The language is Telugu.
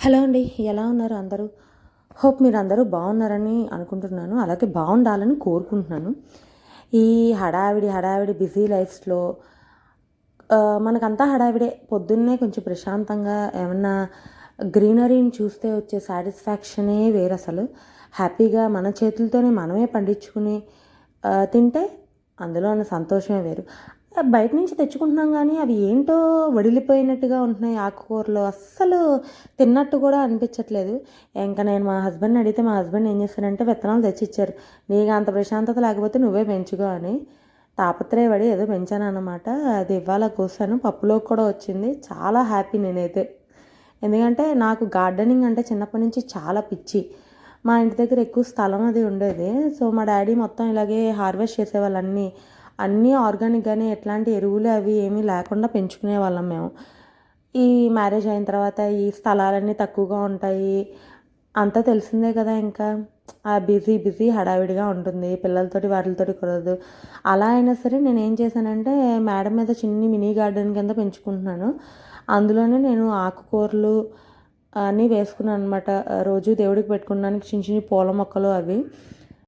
హలో అండి ఎలా ఉన్నారు అందరూ? హోప్ మీరు అందరూ బాగున్నారని అనుకుంటున్నాను. అలాగే బాగుండాలని కోరుకుంటున్నాను. ఈ హడావిడి హడావిడి బిజీ లైఫ్స్లో మనకంతా హడావిడే. పొద్దున్నే కొంచెం ప్రశాంతంగా ఏమన్నా గ్రీనరీని చూస్తే వచ్చే సాటిస్ఫాక్షనే వేరు అసలు హ్యాపీగా మన చేతులతోనే మనమే పండించుకుని తింటే అందులో ఉన్న సంతోషమే వేరు. బయట నుంచి తెచ్చుకుంటున్నాం కానీ అవి ఏంటో వడిలిపోయినట్టుగా ఉంటున్నాయి ఆకుకూరలు. అస్సలు తిన్నట్టు కూడా అనిపించట్లేదు. ఇంకా నేను మా హస్బెండ్ని అడిగితే మా హస్బెండ్ ఏం చేశారంటే విత్తనాలు తెచ్చిచ్చారు. నీకు అంత ప్రశాంతత లేకపోతే నువ్వే పెంచుకో అని. తాపత్రయపడి ఏదో పెంచాను అనమాట అది ఇవాళ కోసాను. పప్పులోకి కూడా వచ్చింది. చాలా హ్యాపీ నేనైతే. ఎందుకంటే నాకు గార్డెనింగ్ అంటే చిన్నప్పటి నుంచి చాలా పిచ్చి. మా ఇంటి దగ్గర ఎక్కువ స్థలం అది ఉండేది. సో మా డాడీ మొత్తం ఇలాగే హార్వెస్ట్ చేసేవాళ్ళు అన్నీ అన్నీ ఆర్గానిక్గానే ఎట్లాంటి ఎరువులు అవి ఏమీ లేకుండా పెంచుకునే వాళ్ళం మేము. ఈ మ్యారేజ్ అయిన తర్వాత ఈ స్థలాలన్నీ తక్కువగా ఉంటాయి. అంతా తెలిసిందే కదా ఇంకా. ఆ బిజీ బిజీ హడావిడిగా ఉంటుంది. పిల్లలతోటి వాటితోటి కుదరదు. అలా అయినా సరే నేను ఏం చేశానంటే మేడం మీద చిన్ని మినీ గార్డెన్ కింద పెంచుకుంటున్నాను. అందులోనే నేను ఆకుకూరలు అన్నీ వేసుకున్నాను అనమాట రోజు దేవుడికి పెట్టుకోవడానికి చిన్న చిన్న పూల మొక్కలు అవి.